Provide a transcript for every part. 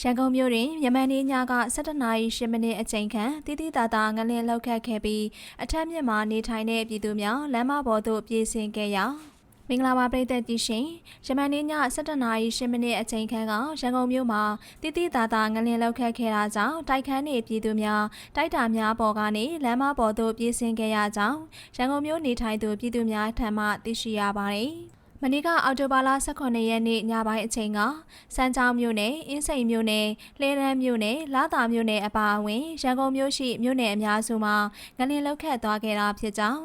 ရန်ကုန်မြို့တွင်ယမန်နေ့ညက17နာရီ10မိနစ်အချိန်ခန့်တည်တည်တာတာငလင်လောက်ခတ်ခဲ့ပြီးအထက်မြင့်မှာနေထိုင်တဲ့ပြည်သူများလမ်းမပေါ်သို့ပြေးဆင်းခဲ့ရာမင်္ဂလာပါပြည်သက်ကြီးရှင်ယမန်နေ့ည17နာရီ10မိနစ်အချိန်ခန့်ကရန်ကုန်မြို့မှာတည်တည်တာတာငလင်လောက်ခတ်ခဲ့တာကြောင့်တိုက်ခန်းနေပြည်သူများတိုက်တာများပေါ်ကနေလမ်းမပေါ်သို့ပြေးဆင်းခဲ့ရကြောင်းရန်ကုန်မြို့နေထိုင်သူပြည်သူများထံမှသိရှိရပါတယ် မနေ့ကအော်တိုဘာလ18ရက်နေ့ညပိုင်းအချိန်ကစမ်းချောင်းမြို့နယ်အင်းစိန်မြို့နယ်လှဲရန်မြို့နယ်လာတာမြို့နယ်အပါအဝင်ရန်ကုန်မြို့ရှိမြို့နယ်အများစုမှာငလင်လောက်ခတ်သွားခဲ့တာဖြစ်ကြောင်း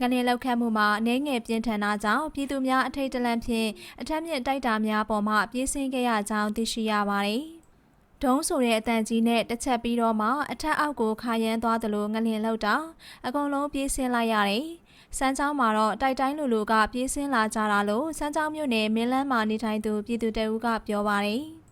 ငလင်လောက်ခတ်မှုမှာအနေငယ်ပြင်းထန်တာကြောင့်ပြည်သူများအထိတ်တလန့်ဖြင့်အထက်မြင့်တိုက်တာများပေါ်မှပြေးဆင်းခဲ့ရကြောင်းသိရှိရပါတယ်။ဒုံးဆိုတဲ့အတန်ကြီးနဲ့တစ်ချက်ပြီးတော့မှအထက်အောက်ကိုခါရမ်းသွားသလိုငလင်လောက်တာအကုန်လုံးပြေးဆင်းလိုက်ရတယ်။ စမ်းချောင်းမှာတော့တိုက်တိုင်းလူလူကပြေးဆင်းလာကြတာလို့စမ်းချောင်းမြို့နယ်မင်းလန်းမှာနေထိုင်သူပြည်သူတအူးကပြောပါတယ်။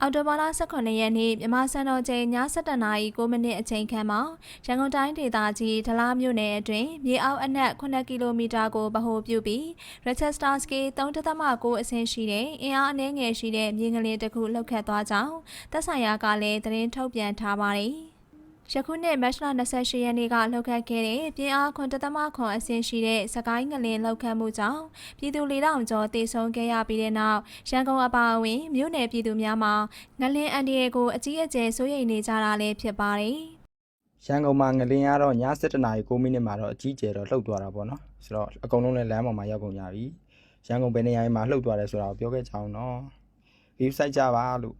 အော်တိုဘာလ18ရက်နေ့မြမစံတော်ချိန်ည7:00နာရီ9မိနစ်အချိန်ခန့်မှာရန်ကုန်တိုင်းဒေသကြီးဒလားမြို့နယ်အတွင်းမြေအောက်အနက်9ကီလိုမီတာကိုဗဟိုပြုပြီး Rochester Scale 3.9အဆင့်ရှိတဲ့အင်အားအနည်းငယ်ရှိတဲ့မြေငလင်တစ်ခုလှုပ်ခတ်သွားကြောင်းသက်ဆိုင်ရာကလည်းသတင်းထုတ်ပြန်ထားပါတယ်။ ယခုနှစ်မတ်လ28ရက်နေ့ကလှုပ်ခတ်ခဲ့တဲ့ပြင်းအား9.9အဆင့်ရှိတဲ့စကိုင်းငလင်လှုပ်ခတ်မှုကြောင့်ပြည်သူ၄000ကျော်တေဆုံးခဲ့ရပြီးတဲ့နောက်ရန်ကုန်အပါအဝင်မြို့နယ်ပြည်သူများမှာငလင်အန်ဒီယေကိုအကြီးအကျယ်စိုးရိမ်နေကြတာလည်းဖြစ်ပါတယ်။ရန်ကုန်မှာငလင်းကတော့ည7:00နာရီ9မိနစ်မှာတော့အကြီးကျယ်တော့လှုပ်သွားတာပေါ့နော်ဆိုတော့အကုန်လုံးလည်းလမ်းပေါ်မှာရောက်ကုန်ကြပြီရန်ကုန်ဘယ်နေရာမှာလှုပ်သွားတယ်ဆိုတာကိုပြောခဲ့ကြအောင်နော် view site ကြပါလို့